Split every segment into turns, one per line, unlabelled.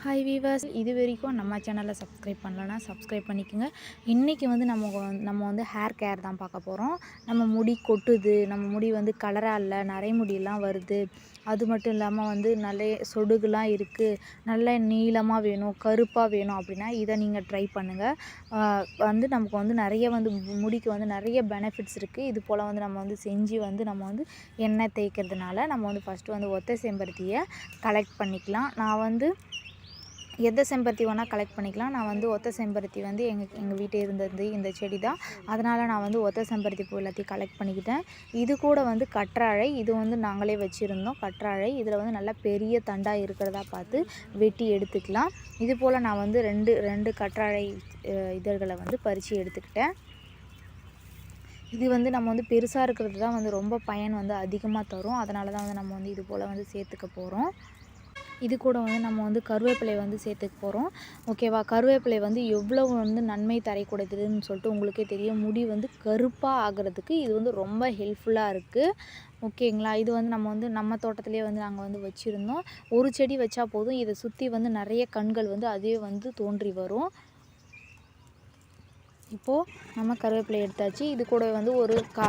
Hi viewers இது வரைக்கும் நம்ம சேனலை சப்ஸ்கிரைப் பண்ணலன்னா சப்ஸ்கிரைப் பண்ணிக்கோங்க. இன்றைக்கி வந்து நம்ம நம்ம வந்து ஹேர் கேர் தான் பார்க்க போகிறோம் நம்ம முடி கொட்டுது நம்ம முடி வந்து கலராக இல்லை நரைமுடியெல்லாம் வருது. அது மட்டும் இல்லாமல் வந்து நல்ல சொடுகுலாம் இருக்குது நல்ல நீளமாக வேணும் கருப்பாக வேணும் அப்படின்னா இதை நீங்கள் ட்ரை பண்ணுங்கள் வந்து நமக்கு வந்து நிறைய வந்து முடிக்கு வந்து நிறைய பெனிஃபிட்ஸ் இருக்குது இது போல் வந்து நம்ம வந்து செஞ்சு வந்து நம்ம வந்து எண்ணெய் தேய்க்கிறதுனால நம்ம வந்து ஃபஸ்ட்டு வந்து ஒத்தை செம்பருத்தியை கலெக்ட் பண்ணிக்கலாம். நான் வந்து எந்த செம்பருத்தி வேணால் கலெக்ட் பண்ணிக்கலாம். நான் வந்து ஒத்த செம்பருத்தி வந்து எங்கள் எங்கள் வீட்டே இருந்தது இந்த செடி தான். அதனால் நான் வந்து ஒத்த செம்பருத்தி பூ எல்லாத்தையும் கலெக்ட் பண்ணிக்கிட்டேன். இது கூட வந்து கற்றாழை இது வந்து நாங்களே வச்சுருந்தோம். கற்றாழை இதில் வந்து நல்லா பெரிய தண்டாக இருக்கிறதா பார்த்து வெட்டி எடுத்துக்கலாம். இது போல் நான் வந்து ரெண்டு ரெண்டு கற்றாழை இதழ்களை வந்து பறித்து எடுத்துக்கிட்டேன். இது வந்து நம்ம வந்து பெருசாக இருக்கிறது தான் வந்து ரொம்ப பயன் வந்து அதிகமாக தரும். அதனால தான் வந்து நம்ம வந்து இது போல் வந்து சேர்த்துக்க போகிறோம் இது கூட வந்து நம்ம வந்து கருவேப்பிலை வந்து சேர்த்துக்க போகிறோம் ஓகேவா? கருவேப்பிலை வந்து எவ்வளோ வந்து நன்மை தரக்கூடியதுன்னு சொல்லிட்டு உங்களுக்கே தெரியும். முடி வந்து கருப்பாக ஆகிறதுக்கு இது வந்து ரொம்ப ஹெல்ப்ஃபுல்லாக இருக்குது ஓகேங்களா? இது வந்து நம்ம வந்து நம்ம தோட்டத்திலே வந்து நாங்கள் வந்து வச்சுருந்தோம். ஒரு செடி வச்சா போதும். இதை சுற்றி வந்து நிறைய கண்கள் வந்து அதே வந்து தோன்றி வரும். இப்போது நம்ம கருவேப்பிலை எடுத்தாச்சு. இது கூட வந்து ஒரு க-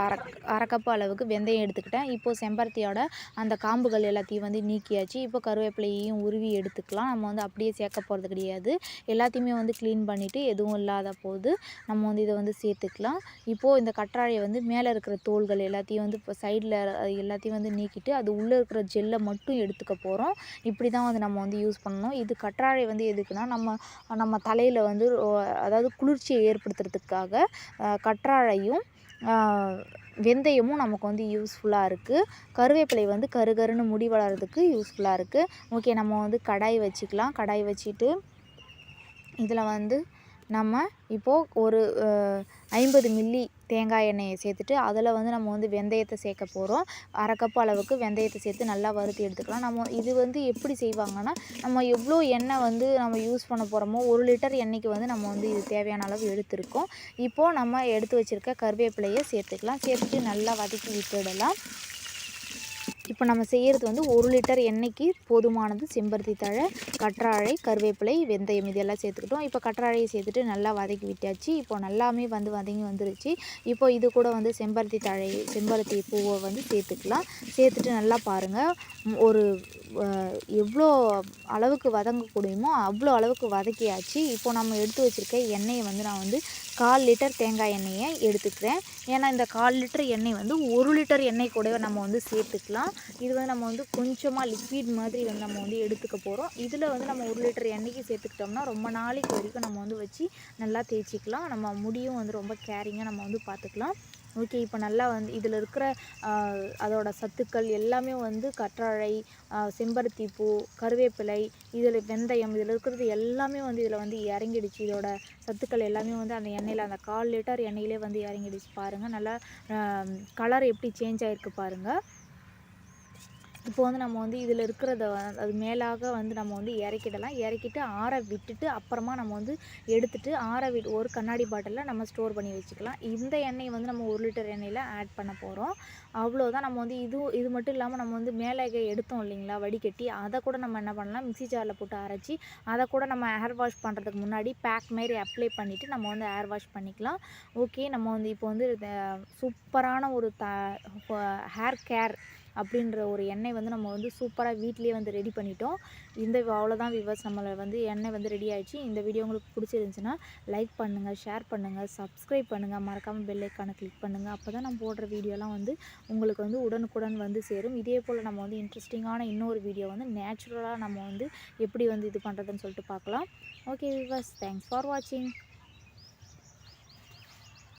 அரை கப்பு அளவுக்கு வெந்தயம் எடுத்துக்கிட்டேன். இப்போது செம்பருத்தியோட அந்த காம்புகள் எல்லாத்தையும் வந்து நீக்கியாச்சு. இப்போ கருவேப்பிலையையும் உருவி எடுத்துக்கலாம். நம்ம வந்து அப்படியே சேர்க்க போகிறது கிடையாது. எல்லாத்தையுமே வந்து க்ளீன் பண்ணிவிட்டு எதுவும் இல்லாத போது நம்ம வந்து இதை வந்து சேர்த்துக்கலாம். இப்போது இந்த கற்றாழையை வந்து மேலே இருக்கிற தோள்கள் எல்லாத்தையும் வந்து இப்போ சைடில் எல்லாத்தையும் வந்து நீக்கிட்டு அது உள்ளே இருக்கிற ஜெல்லை மட்டும் எடுத்துக்க போகிறோம் இப்படி தான் வந்து நம்ம வந்து யூஸ் பண்ணணும். இது கற்றாழை வந்து எதுக்குன்னா நம்ம நம்ம தலையில் வந்து அதாவது குளிர்ச்சியை ஏற்படுத்துறதுக்காக பண்ணுறதுக்காக கற்றாழையும் வெந்தயமும் நமக்கு வந்து யூஸ்ஃபுல்லாக இருக்குது கருவேப்பிலை வந்து கருகருன்னு முடி வளர்கிறதுக்கு யூஸ்ஃபுல்லாக இருக்குது ஓகே நம்ம வந்து கடாய் வச்சுக்கலாம். கடாய் வச்சுட்டு இதில் வந்து நம்ம இப்போது ஒரு ஐம்பது மில்லி தேங்காய் எண்ணெயை சேர்த்துட்டு அதில் வந்து நம்ம வந்து வெந்தயத்தை சேர்க்க போகிறோம் அரை கப் அளவுக்கு வெந்தயத்தை சேர்த்து நல்லா வறுத்து எடுத்துக்கலாம். நம்ம இது வந்து எப்படி செய்வாங்கன்னா நம்ம எவ்வளோ எண்ணெய் வந்து நம்ம யூஸ் பண்ண போகிறோமோ ஒரு லிட்டர் எண்ணெய்க்கு வந்து நம்ம வந்து இது தேவையான அளவு எடுத்திருக்கோம். இப்போது நம்ம எடுத்து வச்சுருக்க கருவேப்பிலையை சேர்த்துக்கலாம். சேர்த்துட்டு நல்லா வதக்கி விட்டுடலாம். இப்போ நம்ம செய்கிறது வந்து ஒரு லிட்டர் எண்ணெய்க்கு போதுமானது செம்பருத்தி தழை கற்றாழை கருவேப்பிலை வெந்தயம் இதெல்லாம் சேர்த்துக்கிட்டோம். இப்போ கற்றாழையை சேர்த்துட்டு நல்லா வதக்கி விட்டாச்சு. இப்போ நல்லாமே வந்து வதங்கி வந்துருச்சு. இப்போ இது கூட வந்து செம்பருத்தி தழை செம்பருத்தி பூவை வந்து சேர்த்துக்கலாம். சேர்த்துட்டு நல்லா பாருங்கள் ஒரு எவ்வளோ அளவுக்கு வதங்கக்கூடியமோ அவ்வளோ அளவுக்கு வதக்கியாச்சு. இப்போ நம்ம எடுத்து வச்சுருக்க எண்ணெயை வந்து நான் வந்து கால் லிட்டர் தேங்காய் எண்ணெயை எடுத்துக்கிறேன். ஏன்னா இந்த கால் லிட்டர் எண்ணெய் வந்து ஒரு லிட்டர் எண்ணெய் கூடவே நம்ம வந்து சேர்த்துக்கலாம். இது வந்து நம்ம வந்து கொஞ்சமாக லிக்விட் மாதிரி வந்து நம்ம வந்து எடுத்துக்க போகிறோம் இதில் வந்து நம்ம ஒரு லிட்டர் எண்ணெய்க்கு சேர்த்துக்கிட்டோம்னா ரொம்ப நாளைக்கு வரைக்கும் நம்ம வந்து வச்சு நல்லா தேய்ச்சிக்கலாம். நம்ம முடியும் வந்து ரொம்ப கேரிங்காக நம்ம வந்து பார்த்துக்கலாம். ஓகே இப்போ நல்லா வந்து இதில் இருக்கிற அதோட சத்துக்கள் எல்லாமே வந்து கற்றாழை செம்பருத்தி பூ கருவேப்பிலை இதில் வெந்தயம் இதில் இருக்கிறது எல்லாமே வந்து இதில் வந்து இறங்கிடுச்சு. இதோட சத்துக்கள் எல்லாமே வந்து அந்த எண்ணெயில் அந்த கால் லிட்டர் எண்ணெயிலே வந்து இறங்கிடுச்சு பாருங்கள் நல்லா கலர் எப்படி சேஞ்ச் ஆகிருக்கு பாருங்கள் இப்போ வந்து நம்ம வந்து இதில் இருக்கிறத அது மேலாக வந்து நம்ம வந்து இறக்கிடலாம். இறக்கிட்டு ஆற விட்டுட்டு அப்புறமா நம்ம வந்து எடுத்துட்டு ஆற விட்டு ஒரு கண்ணாடி பாட்டிலில் நம்ம ஸ்டோர் பண்ணி வச்சுக்கலாம். இந்த எண்ணெய் வந்து நம்ம ஒரு லிட்டர் எண்ணெயில் ஆட் பண்ண போகிறோம் அவ்வளோதான் நம்ம வந்து இது இது மட்டும் இல்லாமல் நம்ம வந்து மேலே எடுத்தோம் இல்லைங்களா வடிகட்டி அதை கூட நம்ம என்ன பண்ணலாம் மிக்சி ஜாரில் போட்டு அரைச்சி அதை கூட நம்ம ஹேர் வாஷ் பண்ணுறதுக்கு முன்னாடி பேக் மாரி அப்ளை பண்ணிவிட்டு நம்ம வந்து ஹேர் வாஷ் பண்ணிக்கலாம். ஓகே நம்ம வந்து இப்போ வந்து சூப்பரான ஒரு த ஹேர் கேர் அப்படின்ற ஒரு எண்ணெய் வந்து நம்ம வந்து சூப்பராக வீட்லேயே வந்து ரெடி பண்ணிட்டோம். இந்த அவ்வளோதான் விவர்ஸ் நம்மளை வந்து எண்ணெய் வந்து ரெடி ஆயிடுச்சு. இந்த வீடியோ உங்களுக்கு பிடிச்சிருந்துச்சுன்னா லைக் பண்ணுங்கள் ஷேர் பண்ணுங்கள் சப்ஸ்கிரைப் பண்ணுங்கள் மறக்காமல் பெல் ஐக்கானை கிளிக் பண்ணுங்கள் அப்போ தான் நம்ம போடுற வீடியோலாம் வந்து உங்களுக்கு வந்து உடனுக்குடன் வந்து சேரும். இதே போல் நம்ம வந்து இன்ட்ரெஸ்டிங்கான இன்னொரு வீடியோ வந்து நேச்சுரலாக நம்ம வந்து எப்படி வந்து இது பண்ணுறதுன்னு சொல்லிட்டு பார்க்கலாம். ஓகே விவர்ஸ் தேங்க்ஸ் ஃபார் வாட்சிங்